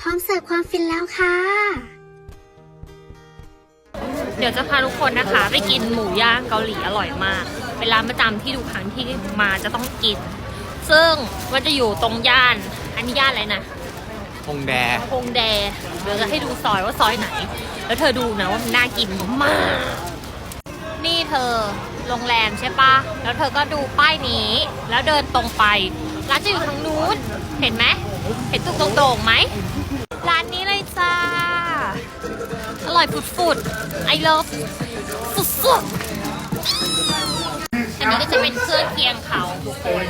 พร้อมเสิร์ฟความฟินแล้วค่ะ เดี๋ยวจะพาทุกคนนะคะ ไปกินหมูย่างเกาหลีอร่อยมาก เป็นร้านประจำที่ทุกครั้งที่มาจะต้องกิน ซึ่งมันจะอยู่ตรงย่าน อันนี้ย่านอะไรนะฮงแดฮงแดเดี๋ยวจะให้ดูซอยว่าซอยไหน แล้วเธอดูนะว่ามันน่ากินมาก นี่เธอโรงแรมใช่ปะแล้วเธอก็ดูป้ายนี้ แล้วเดินตรงไป ร้านจะอยู่ทางนู้น เห็นไหม เห็นตุกโด่งๆไหม ร้านนี้เลยจ้า อร่อยฟุดๆ I love สุดๆ อันนี้ก็จะเป็นเครื่องเคียงเขาทุกคน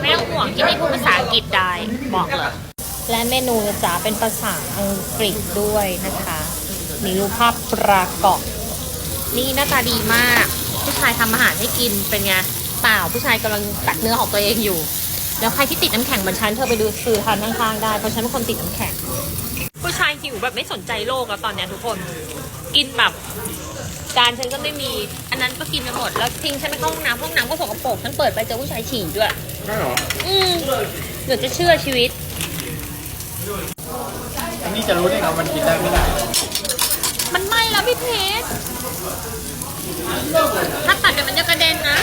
ไม่ต้องห่วงที่ไม่พูดภาษาอังกฤษได้ บอกเลย และเมนูจ๊ะเป็นภาษาอังกฤษด้วยนะคะมีรูปภาพประกอบนี่หน้าตาดีมาก ผู้ชายทำอาหารให้กินเป็นไงเปล่าผู้ชายกำลังตัดเนื้อของตัวเองอยู่ แล้วใครที่ติดน้ำแข็งเหมือนฉันเธอไปดูซื้อทานข้างๆได้เพราะฉันเป็นคนติดน้ำแข็ง ผู้ชายหิวแบบไม่สนใจโลกแล้วตอนเนี้ยทุกคนกินแบบจานฉันก็ไม่มี อันนั้นก็กินไปหมดแล้วทิ้งฉันไปเข้าห้องน้ำห้องน้ำก็สกปรกฉันเปิดไปเจอผู้ชายฉี่ด้วยไม่หรออืมเดี๋ยวจะเชื่อชีวิต อันนี้จะรู้ได้ไงว่ามันกินได้ไม่ได้ มันไหม้แล้วพี่เพชรถ้าตัดเดี๋ยวมันจะกระเด็นนะ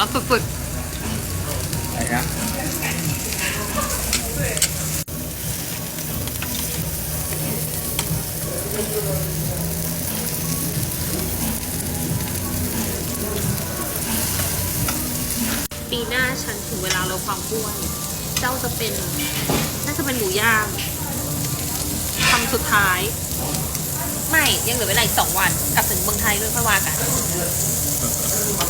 รับฝึกอะไรนะๆปีหน้าฉันถึงเวลาลดความอ้วนเจ้าจะเป็น น่าจะเป็นหมูย่างคำสุดท้าย ไม่ยังเหลือเวลาอีกสองวันกลับถึงเมืองไทยด้วยค่อยว่ากัน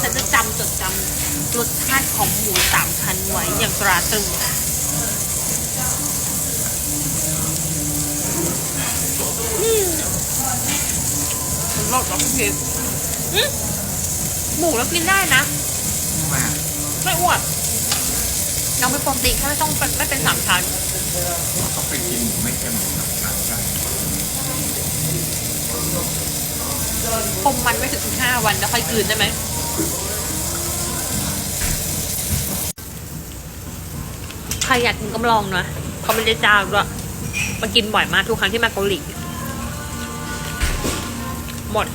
ฉันจะจำจดจำรสชาติของหมูสามชั้นไว้อย่างตราตรึงมันรสแล้วพี่พีหมูแล้วกินได้นะมาไม่อ้วนเราเป็นปกติแค่ไม่ต้องเป็นไม่เป็นสามชั้นต้องไปกินหมูไม่เค็มหมูหนักหนักกัน คมมันไม่ถึงห้าวันแล้วค่อยกลืนได้ไหมใครอยากกินก็ลองนะเขาไม่ได้จ้างด้วยมากินบ่อยมากทุกครั้งที่มาเกาหลีหมด